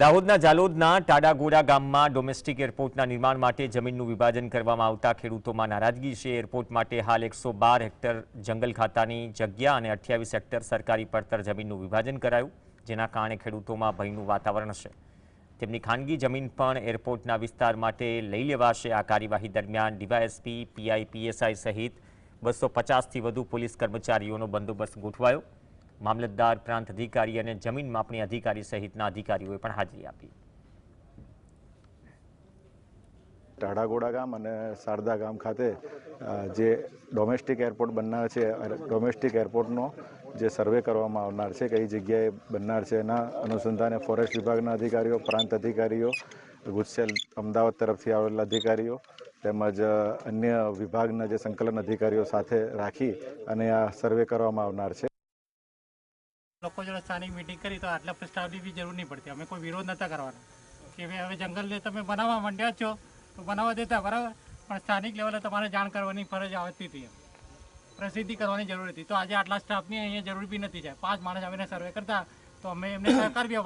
દાહોદના જાલોદના ટાડાગોડા ગામમાં ડોમેસ્ટિક એરપોર્ટના નિર્માણ માટે જમીનનું વિભાજન કરવામાં આવતા ખેડૂતોમાં નારાજગી છે. એરપોર્ટ માટે હાલ એકસો હેક્ટર જંગલ ખાતાની જગ્યા અને અઠ્યાવીસ હેક્ટર સરકારી પડતર જમીનનું વિભાજન કરાયું, જેના કારણે ખેડૂતોમાં ભયનું વાતાવરણ છે. તેમની ખાનગી જમીન પણ એરપોર્ટના વિસ્તાર માટે લઈ લેવાશે. આ કાર્યવાહી દરમિયાન ડીવાયએસપી, પીઆઈ, પીએસઆઈ સહિત બસો પચાસથી વધુ પોલીસ કર્મચારીઓનો બંદોબસ્ત ગોઠવાયો. મામલતદાર પ્રાંત અધિકારી અને જમીન માપણી અધિકારી સહિતના અધિકારીઓએ પણ હાજરી આપી. ટાઢાગોડા ગામ અને શારદા ગામ ખાતે જે ડોમેસ્ટિક એરપોર્ટ બનનાર છે ડોમેસ્ટિક એરપોર્ટનો જે સર્વે કરવામાં આવનાર છે, કઈ જગ્યાએ બનનાર છે, એના અનુસંધાને ફોરેસ્ટ વિભાગના અધિકારીઓ, પ્રાંત અધિકારીઓ, ગુજસેલ અમદાવાદ તરફથી આવેલા અધિકારીઓ તેમજ અન્ય વિભાગના જે સંકલન અધિકારીઓ સાથે રાખી અને આ સર્વે કરવામાં આવનાર છે. લોકો જોડે સ્થાનિક મિટિંગ કરી તો આટલા પ્રસ્તાવની બી જરૂર નહીં પડતી. અમે કોઈ વિરોધ નતા કરવાનો. કે ભાઈ, હવે જંગલને તમે બનાવવા માંડ્યા છો, તો બનાવવા દેતા, બરાબર? પણ સ્થાનિક લેવલે તમારે જાણ કરવાની ફરજ આવતી હતી પ્રસિદ્ધિ કરવાની જરૂર હતી. તો આજે આટલા સ્ટાફની અહીંયા જરૂર બી નથી જાય. પાંચ માણસ આવીને સર્વે કરતા, તો અમે એમને સહકાર બી